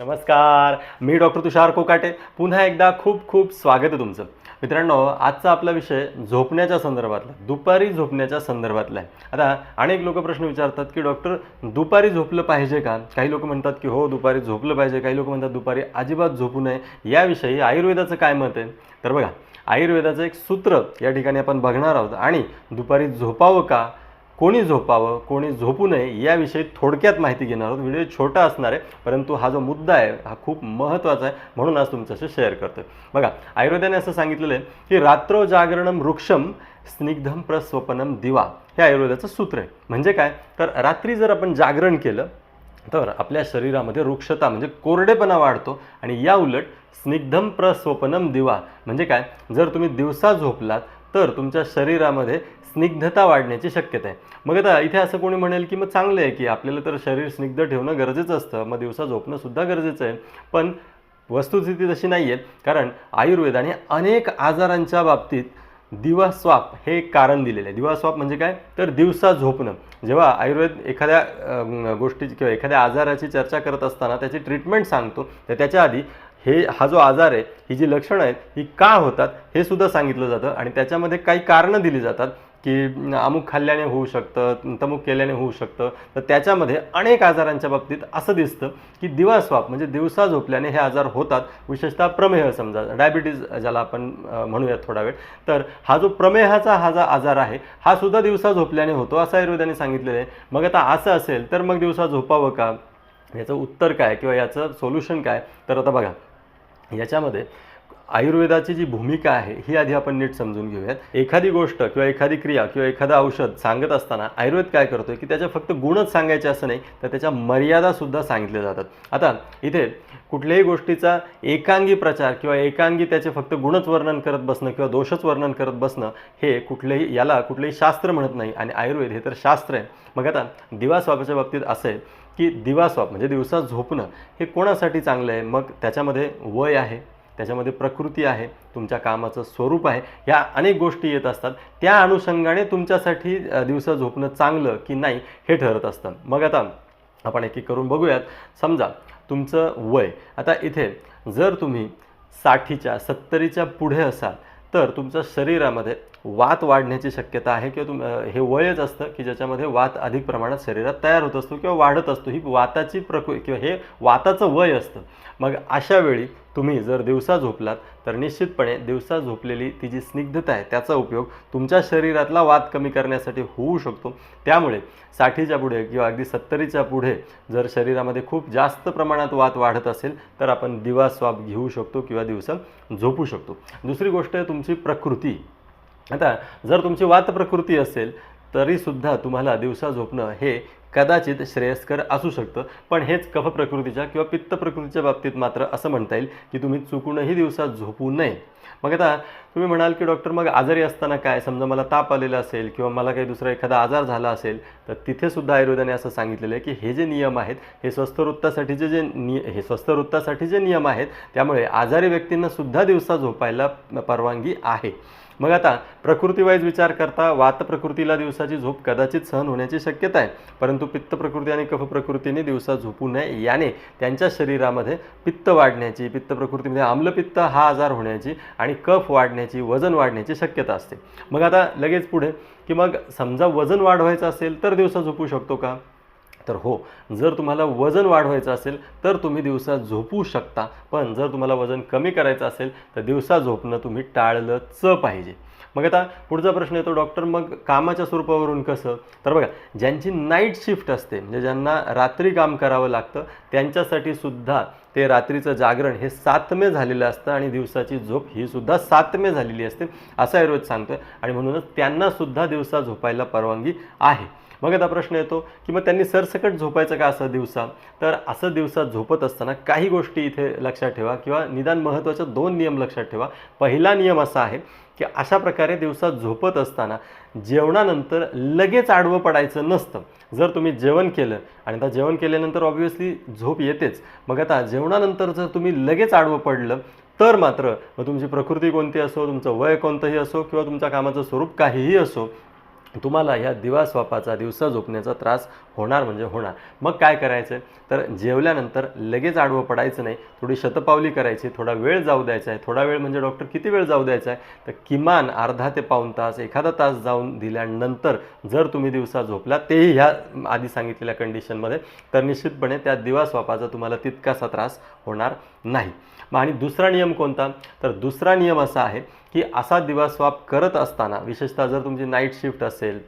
नमस्कार मी डॉक्टर तुषार कोकाटे. पुन्हा एकदा खूप खूप स्वागत आहे तुमचं. मित्रांनो आजचा आपला विषय झोपण्याच्या संदर्भातला दुपारी झोपण्याच्या संदर्भातला आहे. आता अनेक लोक प्रश्न विचारतात की डॉक्टर दुपारी झोपलं पाहिजे का? काही लोक म्हणतात की हो दुपारी झोपलं पाहिजे. काही लोक म्हणतात दुपारी अजिबात झोपू नये. याविषयी आयुर्वेदाचं काय मत आहे? तर बघा आयुर्वेदाचं एक सूत्र या ठिकाणी आपण बघणार आहोत. आणि दुपारी झोपावं का? कोणी झोपावं कोणी झोपू नये याविषयी थोडक्यात माहिती घेणार आहोत. व्हिडिओ छोटा असणार आहे परंतु हा जो मुद्दा आहे हा खूप महत्त्वाचा आहे म्हणून आज तुमच्याशी शेअर करतो बघा आयुर्वेदाने असं सांगितलेलं आहे की रात्र जागरणम वृक्षम स्निग्धम प्रस्वपनम दिवा. हे आयुर्वेदाचं सूत्र आहे. म्हणजे काय? तर रात्री जर आपण जागरण केलं तर आपल्या शरीरामध्ये वृक्षता म्हणजे कोरडेपणा वाढतो आणि या उलट स्निग्धम प्रस्वपनम दिवा. म्हणजे काय? जर तुम्ही दिवसा झोपलात तर तुमच्या शरीरामध्ये स्निग्धता वाढण्याची शक्यता आहे. मग आता इथे असं कोणी म्हणेल की मग चांगलं आहे की आपल्याला तर शरीर स्निग्ध ठेवणं गरजेचं असतं. मग दिवसा झोपणंसुद्धा गरजेचं आहे. पण वस्तुस्थिती तशी नाही आहे. कारण आयुर्वेदाने अनेक आजारांच्या बाबतीत दिवास्वाप हे एक कारण दिलेलं आहे. दिवास्वाप म्हणजे काय? तर दिवसा झोपणं. जेव्हा आयुर्वेद एखाद्या गोष्टीची किंवा एखाद्या आजाराची चर्चा करत असताना त्याची ट्रीटमेंट सांगतो तर त्याच्या आधी हे हा जो आजार आहे ही जी लक्षणं आहेत ही का होतात हे सुद्धा सांगितलं जातं. आणि त्याच्यामध्ये काही कारणं दिली जातात की अमुक खाल्ल्याने होऊ शकतं तमुक केल्याने होऊ शकतं. तर त्याच्यामध्ये अनेक आजारांच्या बाबतीत असं दिसतं की दिवास्वाप म्हणजे दिवसा झोपल्याने हे आजार होतात. विशेषतः प्रमेह समजा डायबिटीज ज्याला आपण म्हणूयात थोडा वेळ. तर हा जो प्रमेहाचा हा जा आजार आहे हा सुद्धा दिवसा झोपल्याने होतो असं आयुर्वेदाने सांगितलेलं आहे. मग आता असं असेल तर मग दिवसा झोपावं का? याचं उत्तर काय किंवा याचं सोल्युशन काय? तर आता बघा याच्यामध्ये आयुर्वेदाची जी भूमिका आहे ही आधी आपण नीट समजून घेऊयात. एखादी गोष्ट किंवा एखादी क्रिया किंवा एखादं औषध सांगत असताना आयुर्वेद काय करतो की त्याच्या फक्त गुणच सांगायचे असं नाही तर त्याच्या मर्यादासुद्धा सांगितल्या जातात. आता इथे कुठल्याही गोष्टीचा एकांगी प्रचार किंवा एकांगी त्याचे फक्त गुणच वर्णन करत बसणं किंवा दोषच वर्णन करत बसणं हे कुठलेही याला कुठलेही शास्त्र म्हणत नाही. आणि आयुर्वेद हे तर शास्त्र आहे. मग आता दिवास्वापाच्या बाबतीत असं आहे की दिवास्वाप म्हणजे दिवसा झोपणं हे कोणासाठी चांगलं आहे? मग त्याच्यामध्ये वय आहे त्याच्यामध्ये प्रकृती आहे तुमच्या कामाचं स्वरूप आहे ह्या अनेक गोष्टी येत असतात. त्या अनुषंगाने तुमच्यासाठी दिवसा झोपणं चांगलं की नाही हे ठरत असतं. मग आता आपण एक एक करून बघूयात. समजा तुमचं वय आता इथे जर तुम्ही साठीच्या सत्तरीच्या पुढे असाल तर तुमच्या शरीरामध्ये वात वाढण्याची शक्यता आहे किंवा तुम हे वयच असतं की ज्याच्यामध्ये वात अधिक प्रमाणात शरीरात तयार होत असतो किंवा वाढत असतो. ही वाताची प्रकृ किंवा हे वाताचं वय असतं. मग अशा वेळी तुम्ही जर दिवसा झोपलात तर निश्चितपणे दिवसा झोपलेली ती जी स्निग्धता आहे त्याचा उपयोग तुमच्या शरीरातला वात कमी करण्यासाठी होऊ शकतो. त्यामुळे साठीच्या पुढे किंवा अगदी सत्तरीच्या पुढे जर शरीरामध्ये खूप जास्त प्रमाणात वात वाढत असेल तर आपण दिवा स्वाप घेऊ शकतो किंवा दिवसा झोपू शकतो. दुसरी गोष्ट आहे तुमची प्रकृती. आता जर तुमची वात प्रकृती असेल तरीसुद्धा तुम्हाला दिवसा झोपणं हे कदाचित श्रेयस्कर असू शकतं. पण हेच कफ प्रकृतीच्या किंवा पित्त प्रकृतीच्या बाबतीत मात्र असं म्हणता येईल की तुम्ही चुकूनही दिवसात झोपू नये. मग आता तुम्ही म्हणाल की डॉक्टर मग आजारी असताना काय? समजा मला ताप आलेला असेल किंवा मला काही दुसरा एखादा आजार झाला असेल तर तिथेसुद्धा आयुर्वेदाने असं सांगितलेलं आहे की हे जे नियम आहेत हे स्वस्थ वृत्तासाठीचे जे निय हे स्वस्थ वृत्तासाठी जे नियम आहेत त्यामुळे आजारी व्यक्तींनासुद्धा दिवसा झोपायला परवानगी आहे. मग आता प्रकृतीवाईज विचार करता वात प्रकृतीला दिवसाची झोप कदाचित सहन होण्याची शक्यता आहे परंतु पित्त प्रकृती आणि कफ प्रकृतीने दिवसा झोपू नये याने त्यांच्या शरीरामध्ये पित्त वाढण्याची पित्त प्रकृतीमध्ये आम्लपित्त हा आजार होण्याची आणि कफ वाढण्याची वजन वाढण्याची शक्यता असते. मग आता लगेच पुढे की मग समजा वजन वाढवायचं असेल तर दिवसा झोपू शकतो का? तर हो जर तुम्हाला वजन वाढवायचं असेल तर तुम्ही दिवसा झोपू शकता पण जर तुम्हाला वजन कमी करायचं असेल तर दिवसा झोपणं तुम्ही टाळलंच पाहिजे. मग आता पुढचा प्रश्न येतो डॉक्टर मग कामाच्या स्वरूपावरून कसं? तर बघा ज्यांची नाईट शिफ्ट असते म्हणजे ज्यांना रात्री काम करावं लागतं त्यांच्यासाठी सुद्धा ते रात्रीचं जागरण हे सातमे झालेलं असतं आणि दिवसाची झोप ही सुद्धा सातमे झालेली असते. असं आयुर्वेद सांगतोय. आणि म्हणूनच त्यांना सुद्धा दिवसा झोपायला परवानगी आहे. मग आता प्रश्न येतो की मग त्यांनी सरसकट झोपायचं का असं दिवसा तर असं दिवसा झोपत असताना काही गोष्टी इथे लक्षात ठेवा किंवा निदान महत्त्वाच्या दोन नियम लक्षात ठेवा. पहिला नियम असा आहे की अशा प्रकारे दिवसात झोपत असताना जेवणानंतर लगेच आडवं पडायचं नसतं. जर तुम्ही जेवण केलं आणि आता जेवण केल्यानंतर ऑब्व्हियसली झोप येतेच. मग आता जेवणानंतर जर तुम्ही लगेच आडवं पडलं तर मात्र मग तुमची प्रकृती कोणती असो तुमचं वय कोणतंही असो किंवा तुमच्या कामाचं स्वरूप काहीही असो तुम्हाला ह्या दिवा स्वापाचा दिवसा झोपण्याचा त्रास होणार म्हणजे होणार. मग काय करायचं? तर जेवल्यानंतर लगेच आडवं पडायचं नाही. थोडी शतपावली करायची थोडा वेळ जाऊ द्यायचा आहे. थोडा वेळ म्हणजे डॉक्टर किती वेळ जाऊ द्यायचा आहे? तर किमान अर्धा ते पाऊण तास एखादा तास जाऊन दिल्यानंतर जर तुम्ही दिवसा झोपला तेही ह्या आधी सांगितलेल्या कंडिशनमध्ये तर निश्चितपणे त्या दिवा स्वापाचा तुम्हाला तितकासा त्रास होणार नाही. मग आणि दुसरा नियम कोणता? तर दुसरा नियम असा आहे की असा दिवा स्वाप करत असताना विशेषतः जर तुमची नाईट शिफ्ट असेल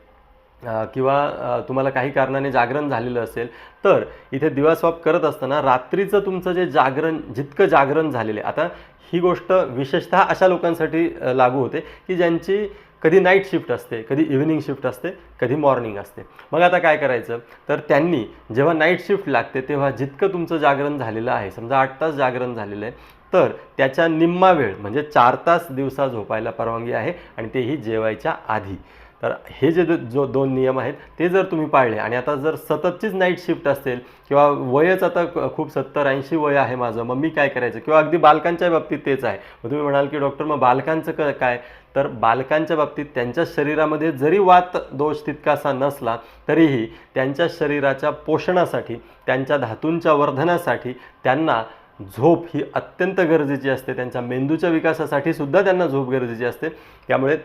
किंवा तुम्हाला काही कारणाने जागरण झालेलं असेल तर इथे दिवा स्वाप करत असताना रात्रीचं तुमचं जे जागरण जितकं जागरण झालेलं आहे आता ही गोष्ट विशेषतः अशा लोकांसाठी लागू होते की ज्यांची कधी नाईट शिफ्ट असते कधी इव्हिनिंग शिफ्ट असते कधी मॉर्निंग असते. मग आता काय करायचं? तर त्यांनी जेव्हा नाईट शिफ्ट लागते तेव्हा जितकं तुमचं जागरण झालेलं आहे समजा आठ तास जागरण झालेलं आहे तर त्याच्या निम्मा वेळ म्हणजे चार तास दिवसा झोपायला परवानगी आहे आणि तेही जेवायच्या आधी. तर हे जे जो दोन नियम आहेत ते जर तुम्ही पाळले आणि आता जर सततचीच नाईट शिफ्ट असेल किंवा वयच आता खूप सत्तर ऐंशी वय आहे माझं मग मी काय करायचं? किंवा अगदी बालकांच्या बाबतीत तेच आहे. मग तुम्ही म्हणाल की डॉक्टर मग बालकांचं क काय? तर बालकांच्या बाबतीत त्यांच्या शरीरामध्ये जरी वात दोष तितकासा नसला तरीही त्यांच्या शरीराच्या पोषणासाठी त्यांच्या धातूंच्या वर्धनासाठी त्यांना झोप ही अत्यंत गरजेची असते. त्यांच्या मेंदूच्या विकासासाठी सुद्धा त्यांना झोप गरजेची असते. त्यामुळे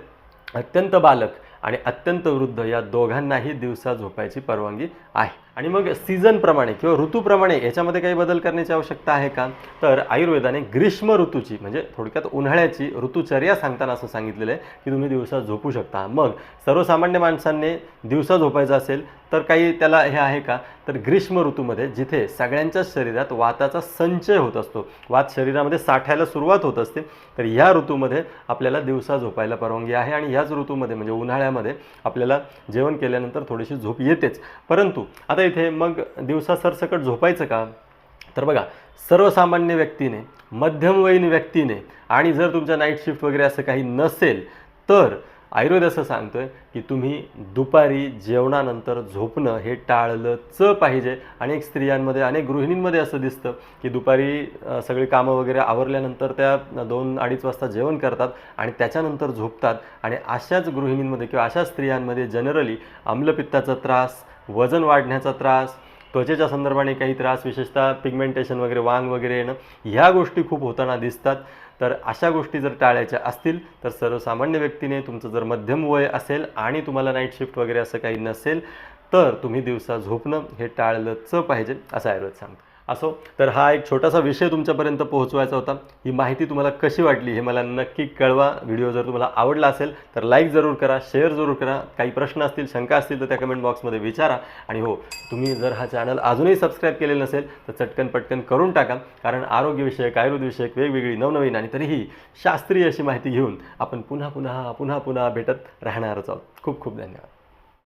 अत्यंत बालक आणि अत्यंत वृद्ध या दोघांनाही दिवसा झोपायची परवानगी आहे. आणि मग सीझनप्रमाणे किंवा ऋतूप्रमाणे याच्यामध्ये काही बदल करण्याची आवश्यकता आहे का? तर आयुर्वेदाने ग्रीष्म ऋतूची म्हणजे थोडक्यात उन्हाळ्याची ऋतुचर्या सांगताना असं सांगितलेलं आहे की तुम्ही दिवसा झोपू शकता. मग सर्वसामान्य माणसांनी दिवसा झोपायचं असेल तर काही त्याला हे आहे का? तर ग्रीष्म ऋतूमध्ये जिथे सगळ्यांच्याच शरीरात वाताचा संचय होत असतो वात शरीरामध्ये साठायला सुरुवात होत असते तर ह्या ऋतूमध्ये आपल्याला दिवसा झोपायला परवानगी आहे आणि ह्याच ऋतूमध्ये म्हणजे उन्हाळ्यामध्ये आपल्याला जेवण केल्यानंतर थोडीशी झोप येतेच. परंतु आता इथे. मग दिवसा सरसकट झोपायचं का? तर बघा सर्वसामान्य व्यक्तीने मध्यमवयीन व्यक्तीने आणि जर तुमच्या नाईट शिफ्ट वगैरे असं काही नसेल तर आयुर्वेद असं सांगतोय की तुम्ही दुपारी जेवणानंतर झोपणं हे टाळलंच पाहिजे. अनेक स्त्रियांमध्ये अनेक गृहिणींमध्ये असं दिसतं की दुपारी सगळी कामं वगैरे आवरल्यानंतर त्या दोन अडीच वाजता जेवण करतात आणि त्याच्यानंतर झोपतात. आणि अशाच गृहिणींमध्ये किंवा अशा स्त्रियांमध्ये जनरली आम्लपित्ताचा त्रास वजन वाढण्याचा त्रास त्वचेच्या संदर्भाने काही त्रास विशेषतः पिगमेंटेशन वगैरे वांग वगैरे येणं ह्या गोष्टी खूप होताना दिसतात. तर अशा गोष्टी जर टाळायच्या असतील तर सर्वसामान्य व्यक्तीने तुमचं जर मध्यम वय असेल आणि तुम्हाला नाईट शिफ्ट वगैरे असं काही नसेल तर तुम्ही दिवसा झोपणं हे टाळलंच पाहिजे असं आयुर्वेद सांगतो. असो. तर हा एक छोटासा विषय तुमच्यापर्यंत पोहोचवायचा होता. ही माहिती तुम्हाला कशी वाटली हे मला नक्की कळवा. व्हिडिओ जर तुम्हाला आवडला असेल तर लाईक जरूर करा शेअर जरूर करा. काही प्रश्न असतील शंका असतील तर त्या कमेंट बॉक्समध्ये विचारा. आणि हो तुम्ही जर हा चॅनल अजूनही सबस्क्राईब केलेलं नसेल तर चटकन पटकन करून टाका. कारण आरोग्यविषयक आयुर्वेदविषयक वेगवेगळी नवनवीन आणि तरीही शास्त्रीय अशी माहिती घेऊन आपण पुन्हा पुन्हा पुन्हा पुन्हा भेटत राहणारच आहोत. खूप खूप धन्यवाद.